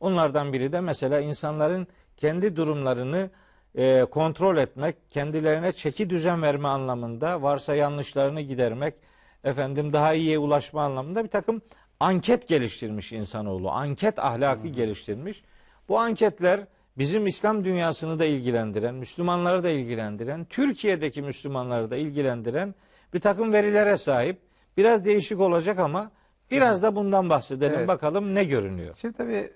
Onlardan biri de mesela insanların kendi durumlarını e, kontrol etmek, kendilerine çeki düzen verme anlamında, varsa yanlışlarını gidermek, efendim daha iyiye ulaşma anlamında bir takım anket geliştirmiş insanoğlu. Anket ahlakı geliştirmiş. Bu anketler bizim İslam dünyasını da ilgilendiren, Müslümanları da ilgilendiren, Türkiye'deki Müslümanları da ilgilendiren bir takım verilere sahip. Biraz değişik olacak ama biraz da bundan bahsedelim. Evet. Bakalım ne görünüyor. Şimdi tabii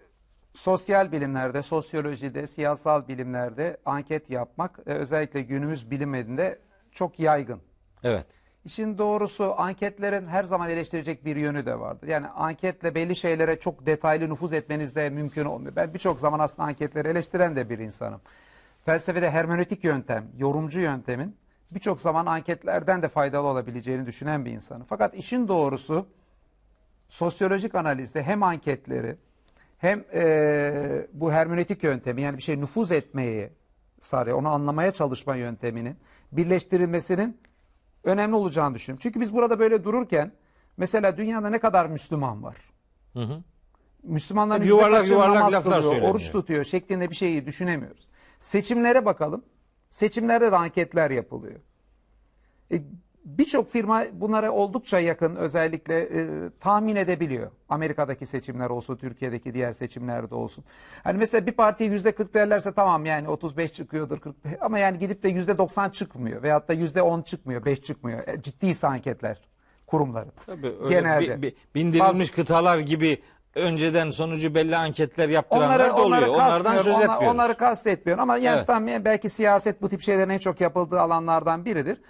sosyal bilimlerde, sosyolojide, siyasal bilimlerde anket yapmak e, özellikle günümüz biliminde çok yaygın. Evet. İşin doğrusu anketlerin her zaman eleştirecek bir yönü de vardır. Yani anketle belli şeylere çok detaylı nüfuz etmeniz de mümkün olmuyor. Ben birçok zaman aslında anketleri eleştiren de bir insanım. Felsefede hermenötik yöntem, yorumcu yöntemin birçok zaman anketlerden de faydalı olabileceğini düşünen bir insanım. Fakat işin doğrusu sosyolojik analizde hem anketleri hem eee, bu hermenötik yöntemi yani bir şey nüfuz etmeyi sarıyor, onu anlamaya çalışma yönteminin birleştirilmesinin önemli olacağını düşünüyorum. Çünkü biz burada böyle dururken mesela dünyada ne kadar Müslüman var? Hı hı. Müslümanların Hep yüzde yuvarlak yuvarlak namaz laflar kılıyor, söyleniyor. oruç tutuyor şeklinde bir şeyi düşünemiyoruz. Seçimlere bakalım. Seçimlerde de anketler yapılıyor. E, Birçok firma bunlara oldukça yakın özellikle e, tahmin edebiliyor. Amerika'daki seçimler olsun, Türkiye'deki diğer seçimlerde olsun. Hani mesela bir partiye yüzde 40 derlerse tamam yani 35 çıkıyordur 40 ama yani gidip de yüzde 90 çıkmıyor veyahut da yüzde 10 çıkmıyor, 5 çıkmıyor. E, ciddiyse anketler kurumları. Tabii öyle Genelde. bi- bi- bindirilmiş kıtalar gibi önceden sonucu belli anketler yaptıranlar Onları, da oluyor. onları Onlardan söz kasmıyorum, onlar- etmiyoruz. Onları kastetmiyorum ama yani Evet. tam belki siyaset bu tip şeylerin en çok yapıldığı alanlardan biridir.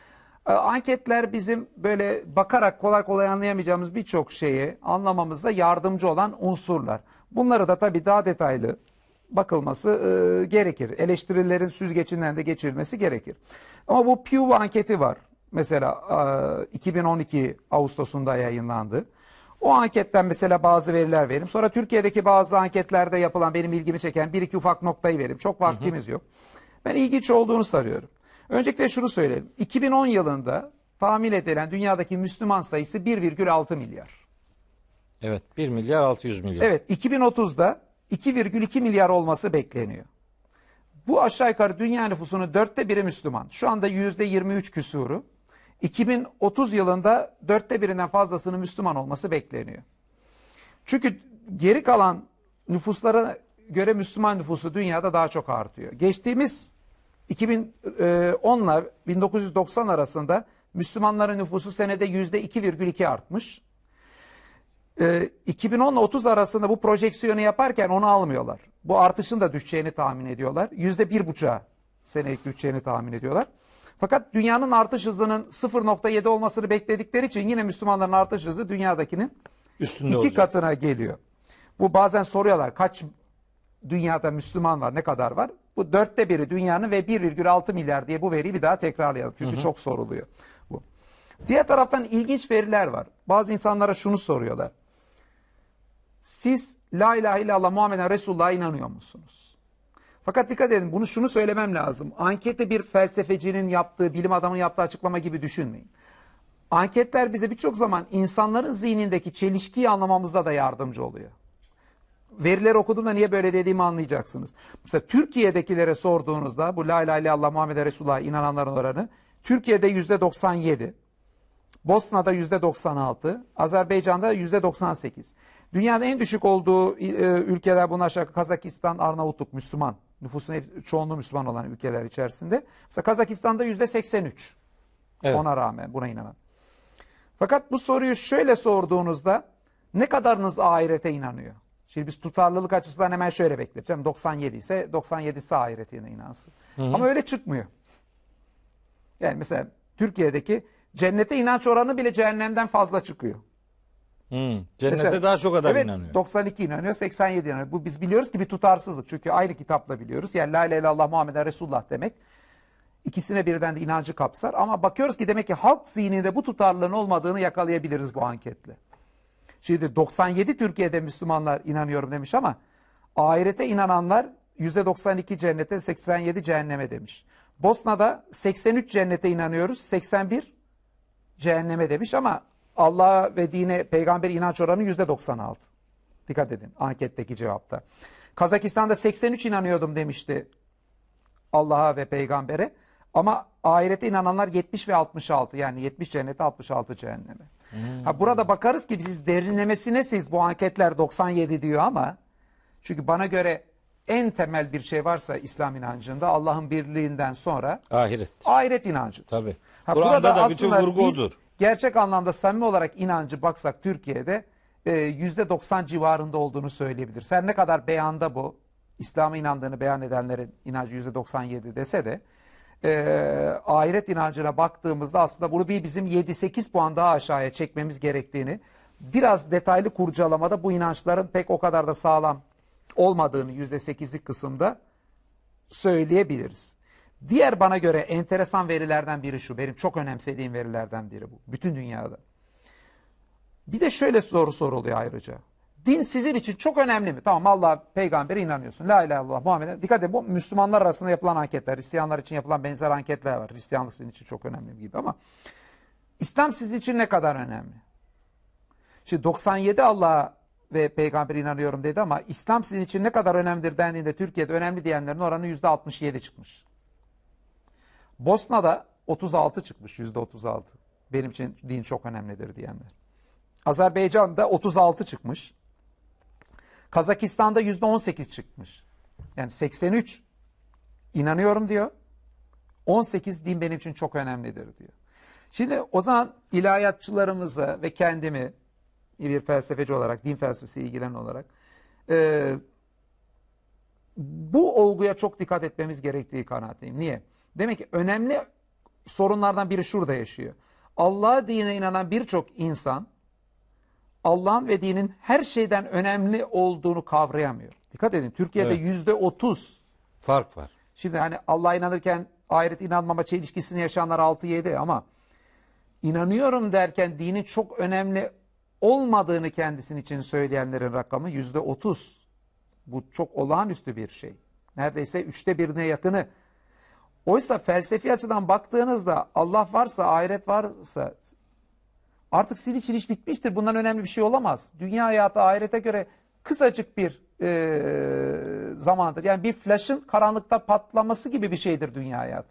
Ee, Anketler bizim böyle bakarak kolay kolay anlayamayacağımız birçok şeyi anlamamızda yardımcı olan unsurlar. Bunları da tabii daha detaylı bakılması e, gerekir. Eleştirilerin süzgecinden de geçirilmesi gerekir. Ama bu Pew anketi var. Mesela e, 2012 Ağustos'unda yayınlandı. O anketten mesela bazı veriler vereyim. Sonra Türkiye'deki bazı anketlerde yapılan benim ilgimi çeken bir iki ufak noktayı vereyim. Çok vaktimiz yok. Ben ilginç olduğunu sarıyorum. Öncelikle şunu söyleyeyim. 2010 yılında tahmin edilen dünyadaki Müslüman sayısı 1,6 milyar. Evet 1 milyar 600 milyon. Evet 2030'da 2,2 milyar olması bekleniyor. Bu aşağı yukarı dünya nüfusunun dörtte biri Müslüman. Şu anda yüzde 23 küsuru. 2030 yılında dörtte birinden fazlasının Müslüman olması bekleniyor. Çünkü geri kalan nüfuslara göre Müslüman nüfusu dünyada daha çok artıyor. Geçtiğimiz 2010 ile 1990 arasında Müslümanların nüfusu senede yüzde 2,2 artmış. Ee, 2010 ile 30 arasında bu projeksiyonu yaparken onu almıyorlar. Bu artışın da düşeceğini tahmin ediyorlar. Yüzde bir buçuğa senelik düşeceğini tahmin ediyorlar. Fakat dünyanın artış hızının 0.7 olmasını bekledikleri için yine Müslümanların artış hızı dünyadakinin Üstünde iki olacak. katına geliyor. Bu bazen soruyorlar kaç dünyada Müslüman var ne kadar var? Bu dörtte biri dünyanın ve 1,6 milyar diye bu veriyi bir daha tekrarlayalım. Çünkü çok soruluyor bu. Diğer taraftan ilginç veriler var. Bazı insanlara şunu soruyorlar. Siz La ilahe illallah Muhammeden Resulullah'a inanıyor musunuz? Fakat dikkat edin bunu şunu söylemem lazım. Ankette bir felsefecinin yaptığı, bilim adamının yaptığı açıklama gibi düşünmeyin. Anketler bize birçok zaman insanların zihnindeki çelişkiyi anlamamızda da yardımcı oluyor. Verileri okuduğumda niye böyle dediğimi anlayacaksınız. Mesela Türkiye'dekilere sorduğunuzda bu La ilahe illallah Muhammed Resulullah'a inananların oranı Türkiye'de yüzde 97, Bosna'da yüzde 96, Azerbaycan'da yüzde 98. Dünyada en düşük olduğu e, ülkeler bunlar aşağı Kazakistan, Arnavutluk Müslüman. Nüfusun hep- çoğunluğu Müslüman olan ülkeler içerisinde. Mesela Kazakistan'da yüzde 83. Evet. Ona rağmen buna inanan. Fakat bu soruyu şöyle sorduğunuzda ne kadarınız ahirete inanıyor? Şimdi biz tutarlılık açısından hemen şöyle bekleyeceğim. 97 ise 97'si ahiretine inansın. Ama öyle çıkmıyor. Yani mesela Türkiye'deki cennete inanç oranı bile cehennemden fazla çıkıyor. Hmm, Cennete Mesela- daha çok adam evet, inanıyor. 92 inanıyor, 87 inanıyor. Bu biz biliyoruz ki bir tutarsızlık. Çünkü aynı kitapla biliyoruz. Yani La ilahe illallah Muhammeden Resulullah demek. İkisine birden de inancı kapsar. Ama bakıyoruz ki demek ki halk zihninde bu tutarlılığın olmadığını yakalayabiliriz bu anketle. Şimdi 97 Türkiye'de Müslümanlar inanıyorum demiş ama ahirete inananlar %92 cennete 87 cehenneme demiş. Bosna'da 83 cennete inanıyoruz 81 cehenneme demiş ama Allah'a ve dine peygamber inanç oranı %96. Dikkat edin anketteki cevapta. Kazakistan'da 83 inanıyordum demişti Allah'a ve peygambere. Ama ahirete inananlar 70 ve 66 yani 70 cennete 66 cehenneme. Ha burada bakarız ki siz derinlemesine siz bu anketler 97 diyor ama çünkü bana göre en temel bir şey varsa İslam inancında Allah'ın birliğinden sonra Ahiret. ahiret inancı. Tabii. Ha, Kur'an'da burada da bütün vurgu odur. Gerçek anlamda samimi olarak inancı baksak Türkiye'de e, %90 civarında olduğunu söyleyebilir. Sen ne kadar beyanda bu İslam'a inandığını beyan edenlerin inancı %97 dese de e, ahiret inancına baktığımızda aslında bunu bir bizim 7-8 puan daha aşağıya çekmemiz gerektiğini biraz detaylı kurcalamada bu inançların pek o kadar da sağlam olmadığını %8'lik kısımda söyleyebiliriz. Diğer bana göre enteresan verilerden biri şu. Benim çok önemsediğim verilerden biri bu. Bütün dünyada. Bir de şöyle soru soruluyor ayrıca. Din sizin için çok önemli mi? Tamam Allah peygambere inanıyorsun. La ilahe illallah Muhammed'e. Dikkat edin bu Müslümanlar arasında yapılan anketler. Hristiyanlar için yapılan benzer anketler var. Hristiyanlık sizin için çok önemli gibi ama İslam sizin için ne kadar önemli? Şimdi 97 Allah'a ve peygambere inanıyorum dedi ama İslam sizin için ne kadar önemlidir dendiğinde Türkiye'de önemli diyenlerin oranı %67 çıkmış. Bosna'da 36 çıkmış %36. Benim için din çok önemlidir diyenler. Azerbaycan'da 36 çıkmış. Kazakistan'da %18 çıkmış. Yani 83 inanıyorum diyor. 18 din benim için çok önemlidir diyor. Şimdi o zaman ilahiyatçılarımıza ve kendimi bir felsefeci olarak, din felsefesi ilgilenen olarak e, bu olguya çok dikkat etmemiz gerektiği kanaatindeyim. Niye? Demek ki önemli sorunlardan biri şurada yaşıyor. Allah dine inanan birçok insan Allah'ın ve dinin her şeyden önemli olduğunu kavrayamıyor. Dikkat edin Türkiye'de Evet. yüzde otuz. Fark var. Şimdi hani Allah'a inanırken ahiret inanmama çelişkisini yaşayanlar 6-7 ama inanıyorum derken dinin çok önemli olmadığını kendisinin için söyleyenlerin rakamı yüzde otuz. Bu çok olağanüstü bir şey. Neredeyse üçte birine yakını. Oysa felsefi açıdan baktığınızda Allah varsa, ahiret varsa artık için iş bitmiştir. Bundan önemli bir şey olamaz. Dünya hayatı ahirete göre kısacık bir e, zamandır. Yani bir flaşın karanlıkta patlaması gibi bir şeydir dünya hayatı.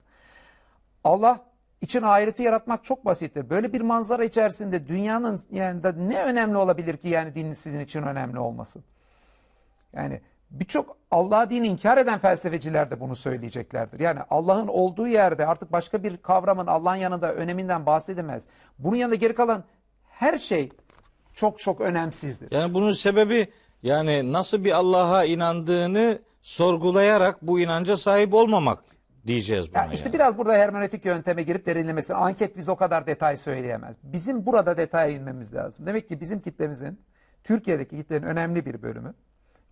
Allah için ahireti yaratmak çok basittir. Böyle bir manzara içerisinde dünyanın yani ne önemli olabilir ki yani dinin sizin için önemli olmasın? Yani birçok Allah'a dini inkar eden felsefeciler de bunu söyleyeceklerdir. Yani Allah'ın olduğu yerde artık başka bir kavramın Allah'ın yanında öneminden bahsedilmez. Bunun yanında geri kalan her şey çok çok önemsizdir. Yani bunun sebebi yani nasıl bir Allah'a inandığını sorgulayarak bu inanca sahip olmamak diyeceğiz buna. Yani işte yani. biraz burada hermeneutik yönteme girip derinlemesine anket biz o kadar detay söyleyemez. Bizim burada detaya inmemiz lazım. Demek ki bizim kitlemizin Türkiye'deki kitlenin önemli bir bölümü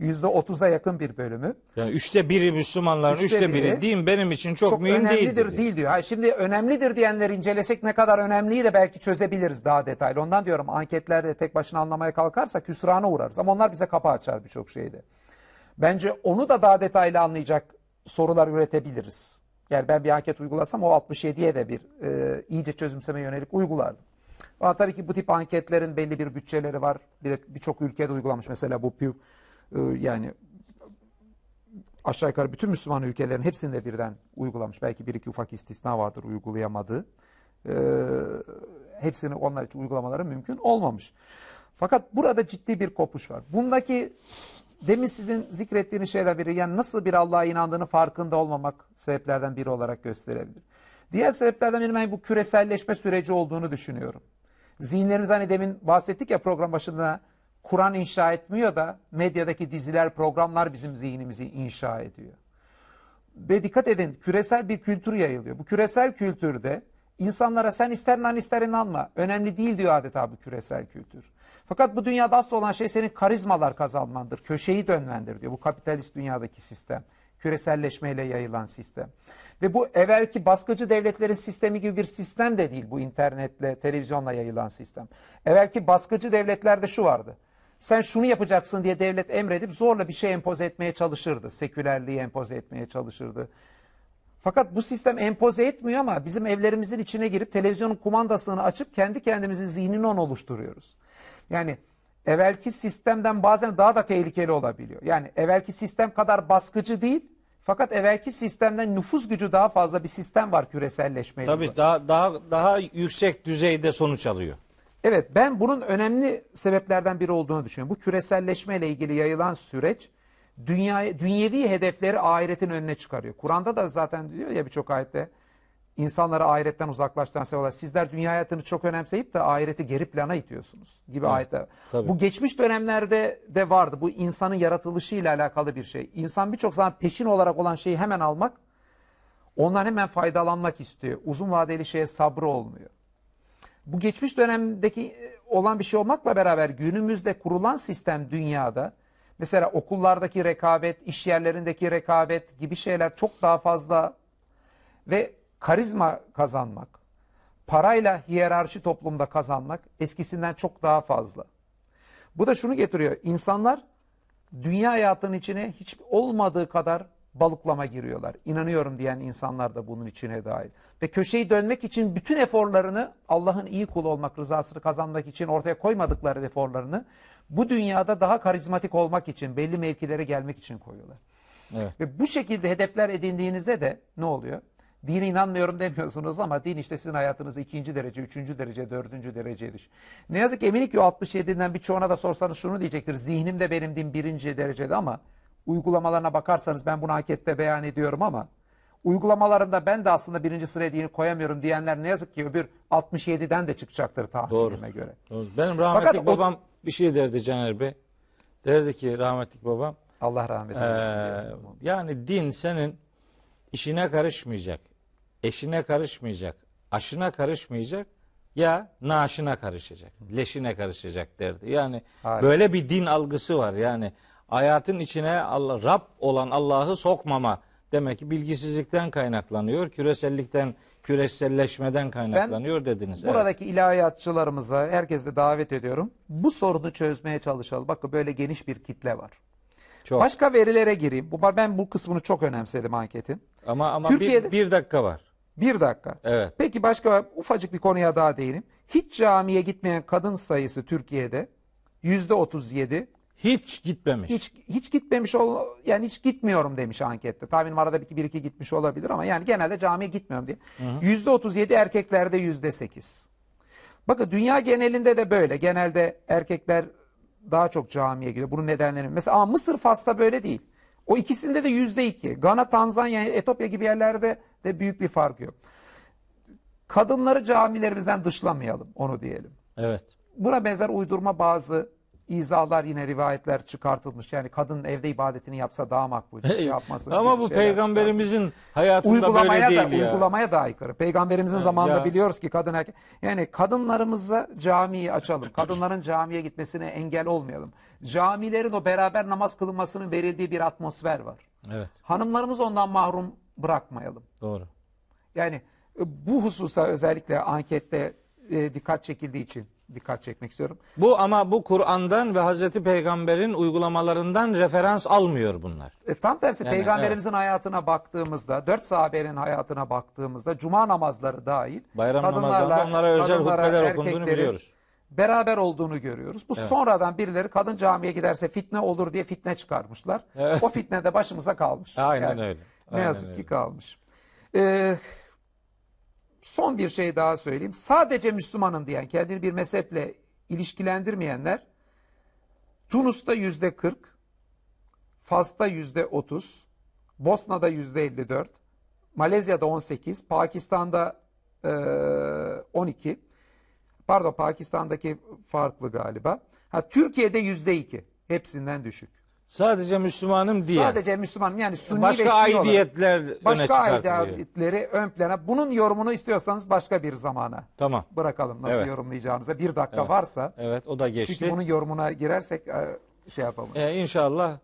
%30'a yakın bir bölümü Yani üçte biri Müslümanların üçte, Üçte biri, biri din benim için çok, çok, mühim önemlidir değildir. değil diyor. Hayır, şimdi önemlidir diyenleri incelesek ne kadar önemliyi de belki çözebiliriz daha detaylı. Ondan diyorum anketlerde tek başına anlamaya kalkarsak hüsrana uğrarız. Ama onlar bize kapı açar birçok şeyde. Bence onu da daha detaylı anlayacak sorular üretebiliriz. Yani ben bir anket uygulasam o 67'ye de bir e, iyice çözümseme yönelik uygulardım. Ama tabii ki bu tip anketlerin belli bir bütçeleri var. Bir de birçok ülkede uygulanmış. Mesela bu Pew e, yani aşağı yukarı bütün Müslüman ülkelerin hepsinde birden uygulamış. Belki bir iki ufak istisna vardır uygulayamadığı. Ee, hepsini onlar için uygulamaları mümkün olmamış. Fakat burada ciddi bir kopuş var. Bundaki demin sizin zikrettiğiniz şeyler biri yani nasıl bir Allah'a inandığını farkında olmamak sebeplerden biri olarak gösterebilir. Diğer sebeplerden biri ben bu küreselleşme süreci olduğunu düşünüyorum. Zihinlerimiz hani demin bahsettik ya program başında Kur'an inşa etmiyor da medyadaki diziler, programlar bizim zihnimizi inşa ediyor. Ve dikkat edin küresel bir kültür yayılıyor. Bu küresel kültürde insanlara sen ister inan ister inanma önemli değil diyor adeta bu küresel kültür. Fakat bu dünyada asıl olan şey senin karizmalar kazanmandır, köşeyi dönmendir diyor bu kapitalist dünyadaki sistem. Küreselleşmeyle yayılan sistem. Ve bu evvelki baskıcı devletlerin sistemi gibi bir sistem de değil bu internetle, televizyonla yayılan sistem. Evvelki baskıcı devletlerde şu vardı. Sen şunu yapacaksın diye devlet emredip zorla bir şey empoze etmeye çalışırdı. Sekülerliği empoze etmeye çalışırdı. Fakat bu sistem empoze etmiyor ama bizim evlerimizin içine girip televizyonun kumandasını açıp kendi kendimizin zihnini onu oluşturuyoruz. Yani evvelki sistemden bazen daha da tehlikeli olabiliyor. Yani evvelki sistem kadar baskıcı değil fakat evvelki sistemden nüfuz gücü daha fazla bir sistem var küreselleşmeyle. Tabii daha daha daha yüksek düzeyde sonuç alıyor. Evet ben bunun önemli sebeplerden biri olduğunu düşünüyorum. Bu küreselleşme ile ilgili yayılan süreç dünya, dünyevi hedefleri ahiretin önüne çıkarıyor. Kur'an'da da zaten diyor ya birçok ayette insanları ahiretten uzaklaştıran sebeple sizler dünya hayatını çok önemseyip de ahireti geri plana itiyorsunuz gibi Evet, ayetler. tabii. Bu geçmiş dönemlerde de vardı. Bu insanın yaratılışıyla alakalı bir şey. İnsan birçok zaman peşin olarak olan şeyi hemen almak, ondan hemen faydalanmak istiyor. Uzun vadeli şeye sabrı olmuyor. Bu geçmiş dönemdeki e, olan bir şey olmakla beraber günümüzde kurulan sistem dünyada mesela okullardaki rekabet, iş yerlerindeki rekabet gibi şeyler çok daha fazla ve karizma kazanmak, parayla hiyerarşi toplumda kazanmak eskisinden çok daha fazla. Bu da şunu getiriyor. İnsanlar dünya hayatının içine hiç olmadığı kadar balıklama giriyorlar. İnanıyorum diyen insanlar da bunun içine dahil. Ve köşeyi dönmek için bütün eforlarını Allah'ın iyi kulu olmak, rızasını kazanmak için ortaya koymadıkları eforlarını bu dünyada daha karizmatik olmak için, belli mevkilere gelmek için koyuyorlar. Evet. Ve bu şekilde hedefler edindiğinizde de ne oluyor? Dine inanmıyorum demiyorsunuz ama din işte sizin hayatınızda ikinci derece, üçüncü derece, dördüncü dereceye düş. Ne yazık ki eminim ki o 67'den birçoğuna da sorsanız şunu diyecektir. Zihnimde benim din birinci derecede ama uygulamalarına bakarsanız ben bunu ankette beyan ediyorum ama uygulamalarında ben de aslında birinci sıraya dini koyamıyorum diyenler ne yazık ki öbür 67'den de çıkacaktır tahminime göre. Doğru. Benim rahmetli Fakat o- babam bir şey derdi Caner Bey. Derdi ki rahmetli babam Allah rahmet eylesin. diyelim. yani din senin işine karışmayacak, eşine karışmayacak, aşına karışmayacak ya naaşına karışacak, leşine karışacak derdi. Yani Harika. böyle bir din algısı var. Yani hayatın içine Allah, Rab olan Allah'ı sokmama demek ki bilgisizlikten kaynaklanıyor, küresellikten, küreselleşmeden kaynaklanıyor dediniz. Evet. Buradaki ilahiyatçılarımıza herkese davet ediyorum. Bu sorunu çözmeye çalışalım. Bakın böyle geniş bir kitle var. Çok. Başka verilere gireyim. Bu ben bu kısmını çok önemsedim anketin. ama ama Türkiye'de- bir, bir dakika var. Bir dakika. Evet. Peki başka ufacık bir konuya daha değineyim. Hiç camiye gitmeyen kadın sayısı Türkiye'de yüzde 37. Hiç gitmemiş. Hiç hiç gitmemiş ol yani hiç gitmiyorum demiş ankette. Tahminim arada bir bir iki gitmiş olabilir ama yani genelde camiye gitmiyorum diye. Yüzde 37 erkeklerde yüzde 8. Bakın dünya genelinde de böyle. Genelde erkekler daha çok camiye gidiyor. Bunun nedenleri mesela ama Mısır Fas'ta böyle değil. O ikisinde de yüzde iki. Gana, Tanzanya, Etopya gibi yerlerde de büyük bir fark yok. Kadınları camilerimizden dışlamayalım onu diyelim. Evet. Buna benzer uydurma bazı izahlar yine rivayetler çıkartılmış. Yani kadın evde ibadetini yapsa daha makbul. Şey yapmasın Ama bu peygamberimizin hayatında uygulamaya böyle da değil ya. uygulamaya da aykırı. Peygamberimizin zamanında ya. biliyoruz ki kadın erkek yani kadınlarımıza camiyi açalım. Kadınların camiye gitmesine engel olmayalım. Camilerin o beraber namaz kılınmasının verildiği bir atmosfer var. Evet. Hanımlarımız ondan mahrum bırakmayalım. Doğru. Yani e, bu hususa özellikle ankette e, dikkat çekildiği için dikkat çekmek istiyorum. Bu ama bu Kur'an'dan ve Hazreti Peygamber'in uygulamalarından referans almıyor bunlar. E, tam tersi Yani, peygamberimizin hayatına baktığımızda, dört sahabenin hayatına baktığımızda cuma namazları dahil Bayram kadınlarla- namazlarında onlara özel kadınlara, hutbeler okunduğunu biliyoruz. Beraber olduğunu görüyoruz. Bu sonradan birileri kadın camiye giderse fitne olur diye fitne çıkarmışlar. Evet. O fitne de başımıza kalmış. Aynen öyle. Ne Aynen yazık öyle. ki kalmış. Ee, son bir şey daha söyleyeyim. Sadece Müslümanım diyen, kendini bir mezheple ilişkilendirmeyenler Tunus'ta yüzde 40, Fas'ta yüzde 30, Bosna'da yüzde 54, Malezya'da 18, Pakistan'da eee, 12, pardon Pakistan'daki farklı galiba. Ha, Türkiye'de yüzde 2, hepsinden düşük. Sadece Müslümanım diye. Sadece Müslümanım yani Sunni ve Başka Şii olarak- aidiyetler öne Başka çıkartılıyor. aidiyetleri ön plana. Bunun yorumunu istiyorsanız başka bir zamana Tamam. bırakalım nasıl Evet. yorumlayacağınıza. Bir dakika varsa. Evet o da geçti. Çünkü bunun yorumuna girersek e, şey yapalım. Ee, inşallah